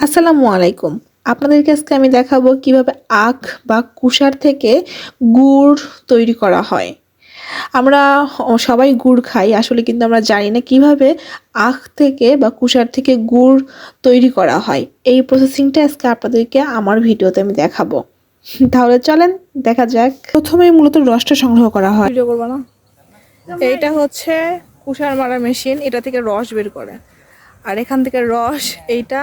আসসালামু আলাইকুম। আপনাদেরকে আজকে আমি দেখাবো কীভাবে আখ বা কুষার থেকে গুড় তৈরি করা হয়। আমরা সবাই গুড় খাই, আসলে কিন্তু আমরা জানি না কীভাবে আখ থেকে বা কুষার থেকে গুড় তৈরি করা হয়। এই প্রসেসিংটা আজকে আপনাদেরকে আমার ভিডিওতে আমি দেখাবো। তাহলে চলেন, দেখা যাক। প্রথমেই মূলত রসটা সংগ্রহ করা হয়। ভিডিও করব না? এইটা হচ্ছে কুষার মারা মেশিন এটা থেকে রস বের করে। আর এখান থেকে রস, এইটা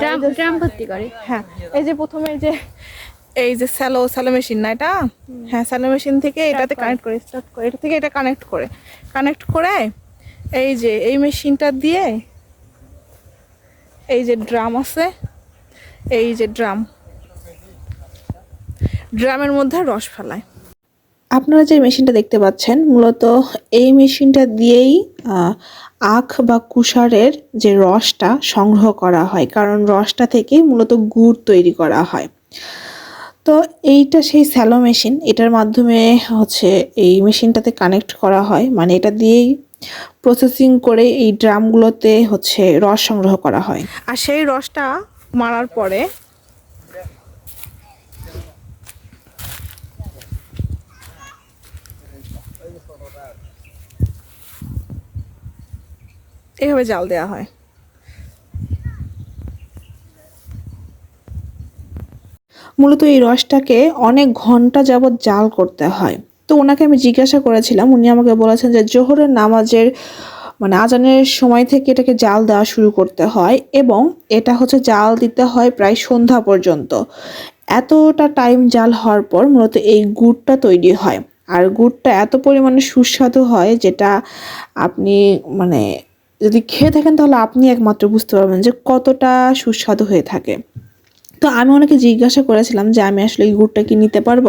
ড্রাম ড্রাম ভর্তি করে। হ্যাঁ এই যে প্রথমে এই যে এই যে স্যালো স্যালো মেশিন না এটা? হ্যাঁ স্যালো মেশিন থেকে এটাতে কানেক্ট করে স্টার্ট করে। এটা থেকে এটা কানেক্ট করে। কানেক্ট করে এই যে এই মেশিনটা দিয়ে এই যে ড্রাম আছে এই যে ড্রাম ড্রামের মধ্যে রস ফেলায়। আপনারা যে মেশিনটা দেখতে পাচ্ছেন, মূলত এই মেশিনটা দিয়েই আখ বা কুষারের যে রসটা সংগ্রহ করা হয়, কারণ রসটা থেকেই মূলত গুড় তৈরি করা হয়। তো এইটা সেই স্যালো মেশিন, এটার মাধ্যমে হচ্ছে এই মেশিনটাতে কানেক্ট করা হয় মানে এটা দিয়েই প্রসেসিং করে এই ড্রামগুলোতে হচ্ছে রস সংগ্রহ করা হয়। আর সেই রসটা মারার পরে এইভাবে জাল দেওয়া হয়। মূলত এই রসটাকে অনেক ঘণ্টা যাবৎ জাল করতে হয়। তো ওনাকে আমি জিজ্ঞাসা করেছিলাম, উনি আমাকে বলেছেন যে জোহরের নামাজের মানে আজানের সময় থেকে এটাকে জাল দেওয়া শুরু করতে হয় এবং এটা হচ্ছে জাল দিতে হয় প্রায় সন্ধ্যা পর্যন্ত। এতটা টাইম জাল হওয়ার পর মূলত এই গুড়টা তৈরি হয়। আর গুড়টা এত পরিমাণে সুস্বাদু হয় যেটা আপনি মানে যদি খেয়ে থাকেন তাহলে আপনি একমাত্র বুঝতে পারবেন যে কতটা সুস্বাদু হয়ে থাকে। তো আমি ওনাকে জিজ্ঞাসা করেছিলাম যে আমি আসলে এই গুড়টা কি নিতে পারব?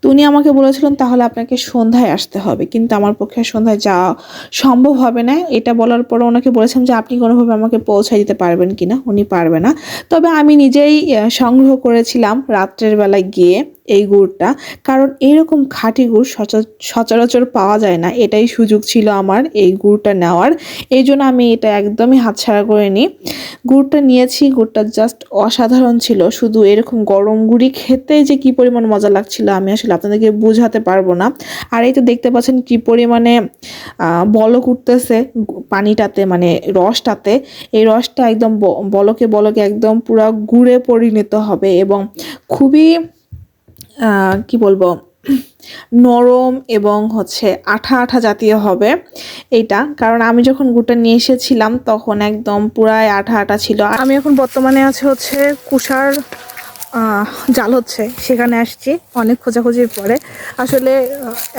তো উনি আমাকে বলেছিলেন, তাহলে আপনাকে সন্ধ্যায় আসতে হবে। কিন্তু আমার পক্ষে সন্ধ্যায় যাওয়া সম্ভব হবে না। এটা বলার পর ওনাকে বলেছিলাম যে, আপনি কোনোভাবে আমাকে পৌঁছায় দিতে পারবেন কি না? উনি পারবে না। তবে আমি নিজেই সংগ্রহ করেছিলাম রাত্রের বেলায় গিয়ে। এই গুড়টা। কারণ এইরকম খাঁটি গুড় সচা- সচরাচর পাওয়া যায় না। এটাই সুযোগ ছিল আমার এই গুড়টা নেওয়ার। এই জন্য আমি এটা একদমই হাতছাড়া করে নিই। গুড়টা নিয়েছি, গুড়টা জাস্ট অসাধারণ ছিল। শুধু এরকম গরম গুড়ি খেতে যে কি পরিমাণ মজা লাগছিল আমি আসলে আপনাদেরকে বোঝাতে পারব না। আর এই তো দেখতে পাচ্ছেন কি পরিমাণে বলক উঠতেছে পানিটাতে মানে রসটাতে। এই রসটা একদম বলকে বলকে একদম পুরা গুড়ে পরিণত হবে এবং খুবই কি বলব? নরম এবং হচ্ছে আঠা আঠা জাতীয় হবে এইটা। কারণ আমি যখন গুড়টা নিয়ে এসেছিলাম, তখন একদম পুরাই আঠা আঠা ছিল। আমি এখন বর্তমানে আছে হচ্ছে কুষার জাল হচ্ছে। সেখানে আসছি। অনেক খোঁজাখুঁজির পরে। আসলে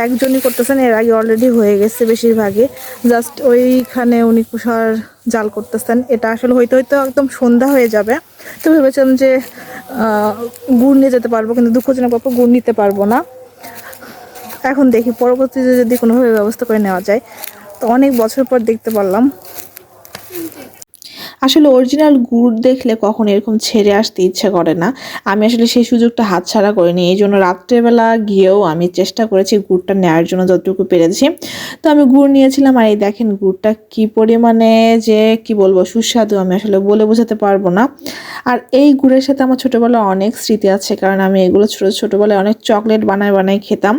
একজনই করতেছেন, এর আগে অলরেডি হয়ে গেছে বেশিরভাগই। জাস্ট ওইখানে উনি কুষার জাল করতেছেন। এটা আসলে হইতে হইতে একদম সন্ধ্যা হয়ে যাবে। তো ভেবেছিলাম যে গুড় নিয়ে যেতে পারব, কিন্তু দুঃখজনক ব্যাপার গুড় নিতে পারব না। এখন দেখি, পরবর্তীতে যদি কোনোভাবে ব্যবস্থা করে নেওয়া যায়। তো অনেক বছর পর দেখতে পারলাম। আসলে অরিজিনাল গুড় দেখলে কখন এরকম ছেড়ে আসতে ইচ্ছে করে না। আমি আসলে সেই সুযোগটা হাতছাড়া করিনি এই জন্য রাত্রেবেলা গিয়েও আমি চেষ্টা করেছি গুড়টা নেওয়ার জন্য যতটুকু পেরেছি। তো আমি গুড় নিয়েছিলাম আর এই দেখেন গুড়টা কি পরিমাণে যে কি বলব, সুস্বাদু আমি আসলে বলে বোঝাতে পারব না। আর এই গুড়ের সাথে আমার ছোটোবেলায় অনেক স্মৃতি আছে, কারণ আমি এগুলো ছোটো ছোটোবেলায় অনেক চকলেট বানায় বানায় খেতাম।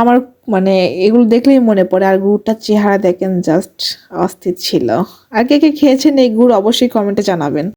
আমার মানে এগুলো দেখলেই মনে পড়ে। আর গুড়টার চেহারা দেখেন জাস্ট অস্থির ছিল। আর কে কে খেয়েছেন এই গুড় অবশ্যই কমেন্টে জানাবেন।